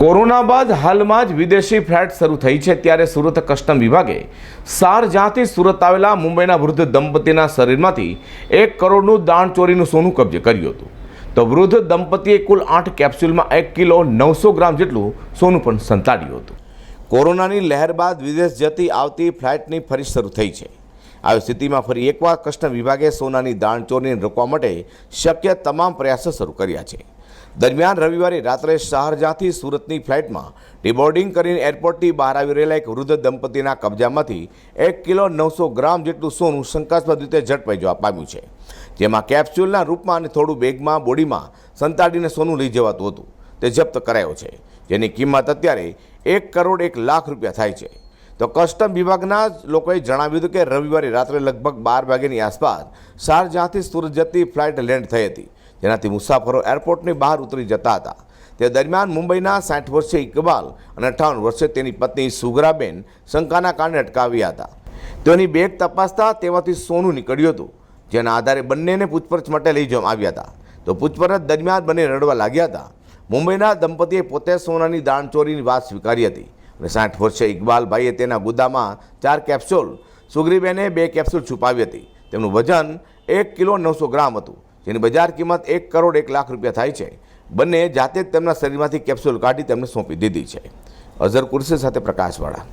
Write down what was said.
Corona બાદ હાલમાં જ વિદેશી ફ્લાઇટ શરૂ થઈ છે ત્યારે સુરત કસ્ટમ વિભાગે શારજાહથી સુરત આવેલા મુંબઈના વૃદ્ધ દંપતીના શરીરમાંથી એક કરોડનું દાણ ચોરીનું સોનું કબજે કર્યું હતું. તો વૃદ્ધ દંપતીએ કુલ આઠ કેપ્સ્યુલમાં એક કિલો નવસો ગ્રામ જેટલું સોનું પણ સંતાડ્યું હતું. કોરોનાની લહેર બાદ વિદેશ જતી આવતી ફ્લાઇટની ફરી શરૂ થઈ છે. આવી સ્થિતિમાં ફરી એકવાર કૃષ્ણ વિભાગે સોનાની દાણચોરીને રોકવા માટે શક્ય તમામ પ્રયાસો શરૂ કર્યા છે. દરમિયાન રવિવારે રાત્રે શારજાહથી સુરતની ફ્લાઇટમાં ડિબોર્ડિંગ કરીને એરપોર્ટથી બહાર આવી રહેલા એક વૃદ્ધ દંપતીના કબજામાંથી એક કિલો નવસો ગ્રામ જેટલું સોનું શંકાસ્પદ રીતે ઝડપાઈ જવા પામ્યું છે. જેમાં કેપ્સ્યુલના રૂપમાં અને થોડું બેગમાં, બોડીમાં સંતાડીને સોનું લઈ જવાતું હતું. તે જપ્ત કરાયો છે, જેની કિંમત અત્યારે એક કરોડ એક લાખ રૂપિયા થાય છે. તો કસ્ટમ વિભાગના જ લોકોએ જણાવ્યું હતું કે રવિવારે રાત્રે લગભગ બાર વાગ્યાની આસપાસ શારજહાંથી સુરત જતી ફ્લાઇટ લેન્ડ થઈ હતી. જેનાથી મુસાફરો એરપોર્ટની બહાર ઉતરી જતા હતા. તે દરમિયાન મુંબઈના સાઠ વર્ષીય ઇકબાલ અને અઠ્ઠાવન વર્ષે તેની પત્ની સુગરાબેન શંકાના કારણે અટકાવ્યા હતા. તેઓની બેગ તપાસતા તેમાંથી સોનું નીકળ્યું હતું, જેના આધારે બંનેને પૂછપરછ માટે લઈ જવામાં આવ્યા હતા. તો પૂછપરછ દરમિયાન બંને રડવા લાગ્યા હતા. મુંબઈના દંપતીએ પોતે સોનાની દાણચોરીની વાત સ્વીકારી હતી. અને સાઠ વર્ષે ઇકબાલભાઈએ તેના ગુદામાં ચાર કેપ્સ્યુલ, સુગ્રીબેને બે કેપ્સ્યુલ છુપાવી હતી. તેમનું વજન એક કિલો નવસો ગ્રામ હતું, જેની બજાર કિંમત એક કરોડ એક લાખ રૂપિયા થાય છે. બંને જાતે જ તેમના શરીરમાંથી કેપ્સ્યુલ કાઢી તેમને સોંપી દીધી છે. અઝર કુરશી સાથે પ્રકાશવાળા.